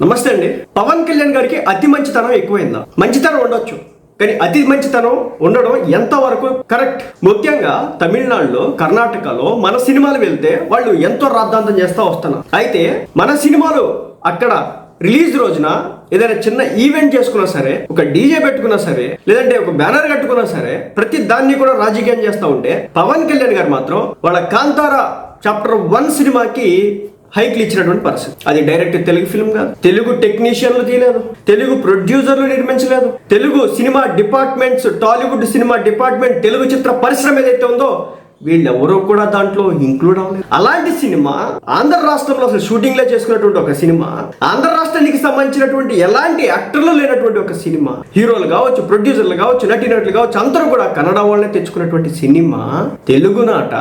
నమస్తే అండి. పవన్ కళ్యాణ్ గారికి అతి మంచితనం ఎక్కువైందా? మంచితనం ఉండొచ్చు. కానీ అతి మంచితనం ఉండడం ఎంతవరకు కరెక్ట్? ముఖ్యంగా తమిళనాడులో కర్ణాటకలో మన సినిమాలు వెళ్తే వాళ్ళు ఎంతో రాద్ధాంతం చేస్తూ వస్తున్నారు. అయితే మన సినిమాలు అక్కడ రిలీజ్ రోజున ఏదైనా చిన్న ఈవెంట్ చేసుకున్నా సరే ఒక డీజే పెట్టుకున్నా సరే లేదంటే ఒక బ్యానర్ కట్టుకున్నా సరే ప్రతి దాన్ని కూడా రాజకీయం చేస్తూ ఉంటే పవన్ కళ్యాణ్ గారు మాత్రం వాళ్ళ కాంతారా చాప్టర్ వన్ సినిమాకి హైక్లు ఇచ్చినటువంటి పర్సన్ అది డైరెక్ట్ తెలుగు ఫిల్మ్ కాదు. తెలుగు టెక్నీషియన్లు తీయలేదు. తెలుగు ప్రొడ్యూసర్లు నిర్మించలేదు. Telugu cinema departments Tollywood cinema department Telugu చిత్ర పరిశ్రమ ఏదైతే ఉందో వీళ్ళెవరో కూడా దాంట్లో ఇంక్లూడ్ అవ్వలేదు. అలాంటి సినిమా ఆంధ్ర రాష్ట్రంలో అసలు షూటింగ్లో చేసుకున్నటువంటి ఒక సినిమా ఆంధ్ర రాష్ట్రానికి సంబంధించినటువంటి ఎలాంటి యాక్టర్లు లేనటువంటి ఒక సినిమా హీరోలు కావచ్చు ప్రొడ్యూసర్లు కావచ్చు నటీనటులు కావచ్చు అందరూ కూడా కన్నడ వాళ్ళనే తెచ్చుకున్నటువంటి సినిమా తెలుగునాట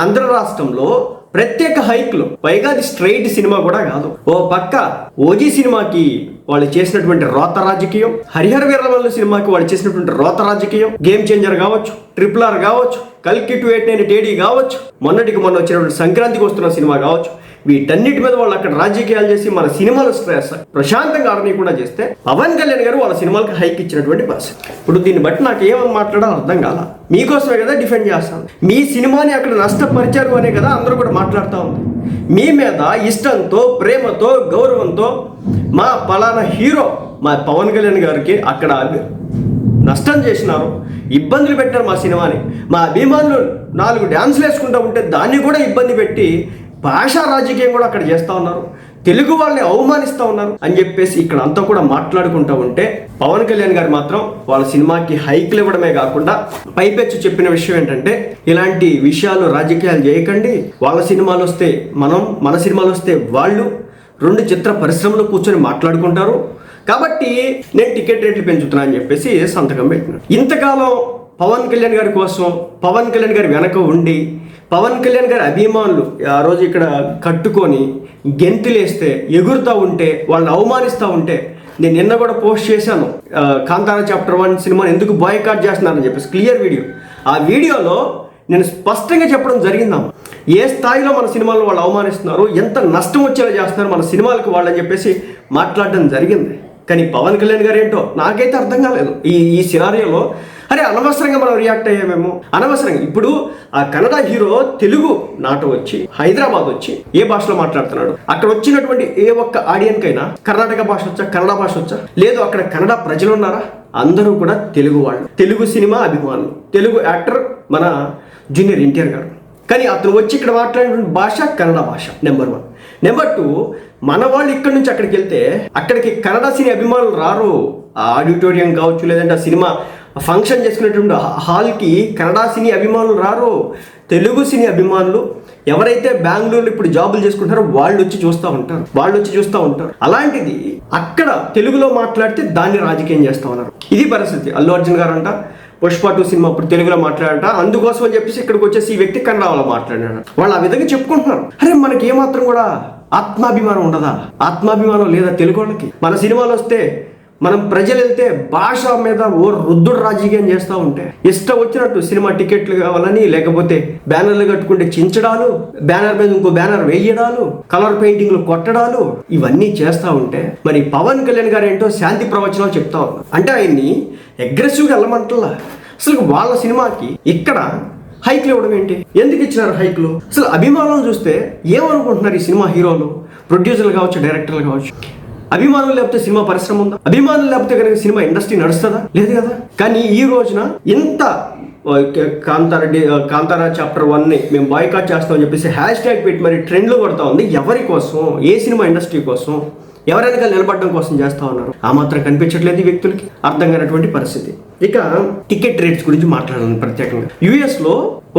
ఆంధ్ర రాష్ట్రంలో ప్రత్యేక హైక్లు. పైగా అది స్ట్రైట్ సినిమా కూడా కాదు. ఓ పక్క ఓజీ సినిమాకి వాళ్ళు చేసినటువంటి రోత రాజకీయం హరిహర వీరవల్లు సినిమాకి వాళ్ళు చేసినటువంటి రోత రాజకీయం గేమ్ చేంజర్ కావచ్చు ట్రిపుల్ ఆర్ కావచ్చు కల్కి టు ఎయిట్ నైన్ టేడీ కావచ్చు మొన్నటికి మొన్న వచ్చినటువంటి సంక్రాంతికి వస్తున్న సినిమా కావచ్చు వీటన్నిటి మీద వాళ్ళు అక్కడ రాజకీయాలు చేసి మన సినిమాలు స్ట్రెస్ ప్రశాంతంగా ఆడనీయకుండా చేస్తే పవన్ కళ్యాణ్ గారు వాళ్ళ సినిమాలకు హైక్ ఇచ్చినటువంటి పరిస్థితి. ఇప్పుడు దీన్ని బట్టి నాకు ఏమని మాట్లాడాలో అర్థం కాల. మీకోసమే కదా డిఫెండ్ చేస్తాను మీ సినిమాని అక్కడ నష్టపరిచారు అనే కదా అందరూ కూడా మాట్లాడుతూ ఉంది. మీ మీద ఇష్టంతో ప్రేమతో గౌరవంతో మా పలానా హీరో మా పవన్ కళ్యాణ్ గారికి అక్కడ నష్టం చేసినారు ఇబ్బందులు పెట్టారు మా సినిమాని. మా అభిమానులు నాలుగు డ్యాన్సులు వేసుకుంటూ ఉంటే దాన్ని కూడా ఇబ్బంది పెట్టి భాషా రాజకీయం కూడా అక్కడ చేస్తూ ఉన్నారు తెలుగు వాళ్ళని అవమానిస్తూ ఉన్నారు అని చెప్పేసి ఇక్కడ అంతా కూడా మాట్లాడుకుంటూ ఉంటే పవన్ కళ్యాణ్ గారు మాత్రం వాళ్ళ సినిమాకి హైక్లు ఇవ్వడమే కాకుండా పైపెచ్చు చెప్పిన విషయం ఏంటంటే ఇలాంటి విషయాలు రాజకీయాలు చేయకండి వాళ్ళ సినిమాలు వస్తే మనం మన సినిమాలు వస్తే వాళ్ళు రెండు చిత్ర పరిశ్రమలు కూర్చొని మాట్లాడుకుంటారు కాబట్టి నేను టికెట్ రేట్లు పెంచుతున్నా అని చెప్పేసి సంతకం పెట్టినాడు. ఇంతకాలం పవన్ కళ్యాణ్ గారి కోసం పవన్ కళ్యాణ్ గారి వెనక ఉండి పవన్ కళ్యాణ్ గారి అభిమానులు ఆ రోజు ఇక్కడ కట్టుకొని గెంతులేస్తే ఎగురుతూ ఉంటే వాళ్ళని అవమానిస్తూ ఉంటే నేను నిన్న కూడా పోస్ట్ చేశాను. కాంతారా చాప్టర్ వన్ సినిమాని ఎందుకు బాయ్కాట్ చేస్తున్నారని చెప్పేసి క్లియర్ వీడియో. ఆ వీడియోలో నేను స్పష్టంగా చెప్పడం జరిగిందమ్మా. ఏ స్థాయిలో మన సినిమాలను వాళ్ళు అవమానిస్తున్నారు ఎంత నష్టం వచ్చేలా చేస్తున్నారు మన సినిమాలకు వాళ్ళని చెప్పేసి మాట్లాడడం జరిగింది. కానీ పవన్ కళ్యాణ్ గారు ఏంటో నాకైతే అర్థం కాలేదు. ఈ ఈ సినారియోలో అరే అనవసరంగా మనం రియాక్ట్ అయ్యామేమో అనవసరంగా. ఇప్పుడు ఆ కన్నడ హీరో తెలుగు నాట వచ్చి హైదరాబాద్ వచ్చి ఏ భాషలో మాట్లాడుతున్నాడు? అక్కడ వచ్చినటువంటి ఏ ఒక్క ఆడియన్కైనా కర్ణాటక భాష వచ్చా కన్నడ భాష వచ్చా? లేదు అక్కడ కన్నడ ప్రజలు ఉన్నారా? అందరూ కూడా తెలుగు వాళ్ళు. తెలుగు సినిమా అభిమానులు. తెలుగు యాక్టర్ మన జూనియర్ ఎన్టీఆర్ గారు. కానీ అతను వచ్చి ఇక్కడ మాట్లాడిన భాష కన్నడ భాష నెంబర్ వన్. నెంబర్ టూ మన వాళ్ళు ఇక్కడి నుంచి అక్కడికి వెళ్తే అక్కడికి కన్నడ సినీ అభిమానులు రారు. ఆ ఆడిటోరియం కావచ్చు లేదంటే ఆ సినిమా ఫంక్షన్ చేసుకునేటువంటి హాల్కి కన్నడ సినీ అభిమానులు రారు. తెలుగు సినీ అభిమానులు ఎవరైతే బెంగళూరులో ఇప్పుడు జాబులు చేసుకుంటారో వాళ్ళు వచ్చి చూస్తూ ఉంటారు. వాళ్ళు వచ్చి చూస్తూ ఉంటారు. అలాంటిది అక్కడ తెలుగులో మాట్లాడితే దాన్ని రాజకీయం చేస్తూ ఉన్నారు. ఇది పరిస్థితి. అల్లు అర్జున్ గారు అంట పుష్ప టూ సినిమా ఇప్పుడు తెలుగులో మాట్లాడట అందుకోసం అని చెప్పేసి ఇక్కడికి వచ్చేసి ఈ వ్యక్తి కన్నడలో మాట్లాడాడు వాళ్ళు ఆ విధంగా చెప్పుకుంటున్నారు. అరే మనకి ఏమాత్రం కూడా ఆత్మాభిమానం ఉండదా? ఆత్మాభిమానం లేదా తెలుగు వాళ్ళకి మన సినిమాలు వస్తే మనం ప్రజలు వెళ్తే భాష మీద ఓ రుద్దుడు రాజకీయం చేస్తూ ఉంటే ఇష్టం వచ్చినట్టు సినిమా టికెట్లు కావాలని లేకపోతే బ్యానర్లు కట్టుకుంటే చించడాలు బ్యానర్ మీద ఇంకో బ్యానర్ వేయడాలు కలర్ పెయింటింగ్లు కొట్టడాలు ఇవన్నీ చేస్తూ ఉంటే మరి పవన్ కళ్యాణ్ గారు ఏంటో శాంతి ప్రవచనాలు చెప్తా ఉన్నారు. అంటే ఆయన్ని అగ్రెసివ్గా వెళ్ళమంటలా? అసలు వాళ్ళ సినిమాకి ఇక్కడ హైక్లు ఇవ్వడం ఏంటి? ఎందుకు ఇచ్చినారు హైక్లు? అసలు అభిమానులు చూస్తే ఏమనుకుంటున్నారు ఈ సినిమా హీరోలు? ప్రొడ్యూసర్లు కావచ్చు డైరెక్టర్లు కావచ్చు. అభిమానులు లేకపోతే సినిమా పరిశ్రమ ఉందా? అభిమానులు లేకపోతే కనుక సినిమా ఇండస్ట్రీ నడుస్తుందా? లేదు కదా? కానీ ఈ రోజున ఇంత కాంతారెడ్డి కాంతార కాంతారా చాప్టర్ వన్ మేము బాయ్కాట్ చేస్తామని చెప్పేసి హ్యాష్ ట్యాగ్ పెట్టి మరి ట్రెండ్లో కొడతా ఉంది. ఎవరి కోసం? ఏ సినిమా ఇండస్ట్రీ కోసం? ఎవరైనా నిలబడడం కోసం చేస్తా ఉన్నారు. ఆ మాత్రం కనిపించట్లేదు ఈ వ్యక్తులకి. అర్థం కానటువంటి పరిస్థితి. ఇక టికెట్ రేట్స్ గురించి మాట్లాడాలి ప్రత్యేకంగా. యుఎస్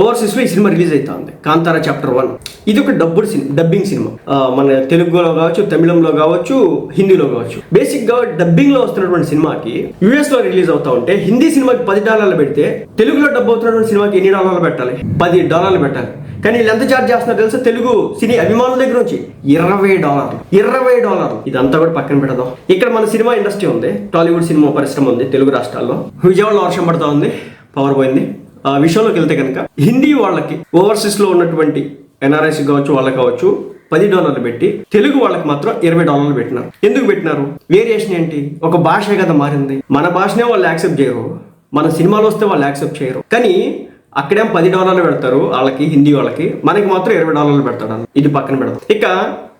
ఓవర్సీస్లో ఈ సినిమా రిలీజ్ అవుతా ఉంది కాంతారా చాప్టర్ వన్. ఇది ఒక డబ్బుడు సినిమా డబ్బింగ్ సినిమా. మన తెలుగులో కావచ్చు తమిళంలో కావచ్చు హిందీలో కావచ్చు. బేసిక్గా డబ్బింగ్లో వస్తున్నటువంటి సినిమాకి యూఎస్లో రిలీజ్ అవుతా ఉంటే హిందీ సినిమాకి పది డాలర్లు పెడితే తెలుగులో డబ్బు అవుతున్నటువంటి సినిమాకి ఎన్ని డాలర్లు పెట్టాలి? పది డాలర్లు పెట్టాలి. కానీ వీళ్ళు ఎంత ఛార్జ్ చేస్తున్నారు తెలుసా? తెలుగు సినీ అభిమానుల దగ్గర నుంచి ఇరవై డాలర్లు. ఇరవై డాలర్లు. ఇదంతా కూడా పక్కన పెడదాం. ఇక్కడ మన సినిమా ఇండస్ట్రీ ఉంది. టాలీవుడ్ సినిమా పరిశ్రమ ఉంది తెలుగు రాష్ట్రాల్లో. విజయవాడలో వర్షం పడతా ఉంది. పవర్ పోయింది. విషయంలోకి వెళ్తే కనుక హిందీ వాళ్ళకి ఓవర్సీస్లో ఉన్నటువంటి ఎన్ఆర్ఐస్ కావచ్చు వాళ్ళకి కావచ్చు పది డాలర్లు పెట్టి తెలుగు వాళ్ళకి మాత్రం ఇరవై డాలర్లు పెట్టినారు. ఎందుకు పెట్టినారు? వేరియేషన్ ఏంటి? ఒక భాషే కదా మారింది. మన భాషనే వాళ్ళు యాక్సెప్ట్ చేయరు. మన సినిమాలు వస్తే వాళ్ళు యాక్సెప్ట్ చేయరు. కానీ అక్కడేం పది డాలర్లు పెడతారు వాళ్ళకి హిందీ వాళ్ళకి మనకి మాత్రం ఇరవై డాలర్లు పెడతాడు ఇది పక్కన పెడతాం ఇక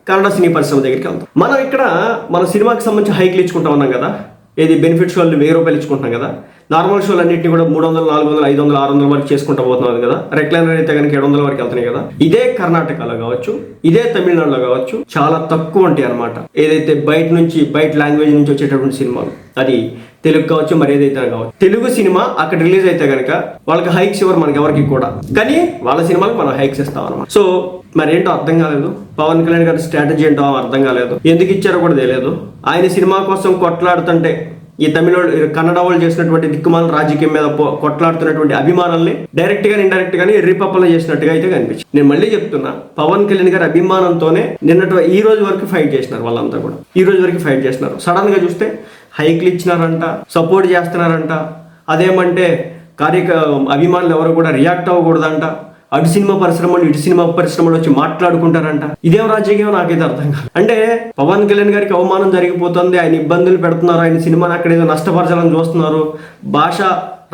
కన్నడ సినీ పరిశ్రమ దగ్గరికి వెళ్తాం మనం ఇక్కడ మన సినిమాకి సంబంధించి హైక్లు ఇచ్చుకుంటా ఉన్నాం కదా. ఏది బెనిఫిట్స్ వాళ్ళు వెయ్యి రూపాయలు ఇచ్చుకుంటున్నాం కదా. నార్మల్ షోలు అన్నింటినీ కూడా మూడు వందలు నాలుగు వందలు ఐదు వందలు ఆరు వందల వరకు చేసుకుంటా పోతున్నారు కదా. రెక్లైనర్ అయితే కనుక ఏడు వందల వరకు వెళ్తున్నాయి కదా. ఇదే కర్ణాటకలో కావచ్చు ఇదే తమిళనాడులో కావచ్చు చాలా తక్కువ ఉంటాయి అనమాట ఏదైతే బయట నుంచి బయట లాంగ్వేజ్ నుంచి వచ్చేటటువంటి సినిమాలు అది తెలుగు కావచ్చు మరి ఏదైతే కావచ్చు. తెలుగు సినిమా అక్కడ రిలీజ్ అయితే కనుక వాళ్ళకి హైక్స్ ఇవ్వరు మనకి ఎవరికి కూడా. కానీ వాళ్ళ సినిమాలకు మనం హైక్స్ ఇస్తాం అనమాట సో మరి ఏంటో అర్థం కాలేదు. పవన్ కళ్యాణ్ గారి స్ట్రాటజీ ఏంటో అర్థం కాలేదు. ఎందుకు ఇచ్చారో కూడా తెలియదు. ఆయన సినిమా కోసం కొట్లాడుతుంటే ఈ తమిళ కన్నడ వాళ్ళు చేసినటువంటి దిక్కుమాల రాజకీయం మీద కొట్లాడుతున్నటువంటి అభిమానాల్ని డైరెక్ట్గా ఇండైరెక్ట్ గానీ రిపప్పలు చేసినట్టుగా అయితే కనిపించింది. నేను మళ్ళీ చెప్తున్నా పవన్ కళ్యాణ్ గారి అభిమానంతోనే నిన్నటి ఈ రోజు వరకు ఫైట్ చేసినారు వాళ్ళంతా కూడా. ఈ రోజు వరకు ఫైట్ చేసినారు. సడన్గా చూస్తే హైక్లు ఇచ్చినారంట సపోర్ట్ చేస్తున్నారంట. అదేమంటే కార్యక అభిమానులు ఎవరు కూడా రియాక్ట్ అవ్వకూడదంట. అటు సినిమా పరిశ్రమలు ఇటు సినిమా పరిశ్రమలు వచ్చి మాట్లాడుకుంటారంట. ఇదేం రాజకీయం? నాకైతే అర్థం కాదు. అంటే పవన్ కళ్యాణ్ గారికి అవమానం జరిగిపోతుంది ఆయన ఇబ్బందులు పెడుతున్నారు ఆయన సినిమాని అక్కడ ఏదో నష్టపరచాలని చూస్తున్నారు భాష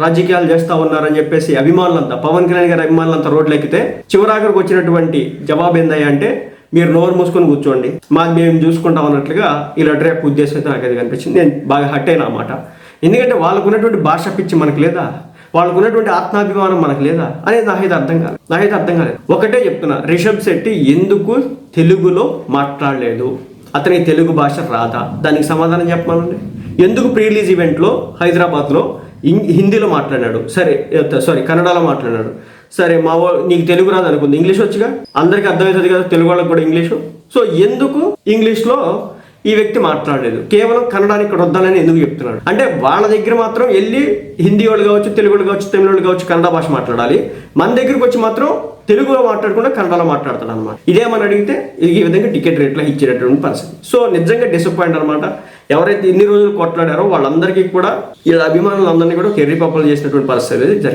రాజకీయాలు చేస్తా ఉన్నారని చెప్పేసి అభిమానులంతా పవన్ కళ్యాణ్ గారి అభిమానులంతా రోడ్లెక్కితే చివరాఖరికి వచ్చినటువంటి జవాబు ఏందయ్యా అంటే మీరు నోరు మూసుకొని కూర్చోండి. మాది మేము చూసుకుంటాం అన్నట్లుగా ఇలా రేపు ఉద్దేశం అయితే నాకు అది కనిపించింది. నేను బాగా హట్ అయిన అన్నమాట. ఎందుకంటే వాళ్ళకు ఉన్నటువంటి భాష పిచ్చి మనకు లేదా? వాళ్ళకు ఉన్నటువంటి ఆత్మాభిమానం మనకు లేదా అనేది నాకైతే అర్థం కాలేదు. నాకైతే అర్థం కాలేదు. ఒకటే చెప్తున్నా రిషబ్ శెట్టి ఎందుకు తెలుగులో మాట్లాడలేదు? అతనికి తెలుగు భాష రాదా? దానికి సమాధానం చెప్పమనండి. ఎందుకు ప్రీ రిలీజ్ ఈవెంట్లో హైదరాబాద్లో ఇం- హిందీలో మాట్లాడాడు సరే సారీ కన్నడలో మాట్లాడాడు సరే మా నీకు తెలుగు రాదు అనుకుంది. ఇంగ్లీష్ వచ్చిగా? అందరికీ అర్థమవుతుంది కదా తెలుగు వాళ్ళకి కూడా ఇంగ్లీషు? సో ఎందుకు ఇంగ్లీష్లో ఈ వ్యక్తి మాట్లాడలేదు. కేవలం కన్నడాన్ని ఇక్కడ వద్దాలని ఎందుకు చెప్తున్నాడు? అంటే వాళ్ళ దగ్గర మాత్రం వెళ్ళి హిందీ వాళ్ళు కావచ్చు తెలుగు వాళ్ళు కావచ్చు తమిళ వాళ్ళు కావచ్చు కన్నడ భాష మాట్లాడాలి. మన దగ్గరికి వచ్చి మాత్రం తెలుగులో మాట్లాడకుండా కన్నడలో మాట్లాడతాడు అనమాట ఇదేమని అడిగితే ఈ విధంగా టికెట్ రేట్లో ఇచ్చేటటువంటి పరిస్థితి. సో నిజంగా డిసప్పాయింట్ అనమాట ఎవరైతే ఇన్ని రోజులు కొట్లాడారో వాళ్ళందరికీ కూడా వీళ్ళ అభిమానులందరినీ కూడా కెర్రీ పప్పులు చేసినటువంటి పరిస్థితి అనేది జరిగింది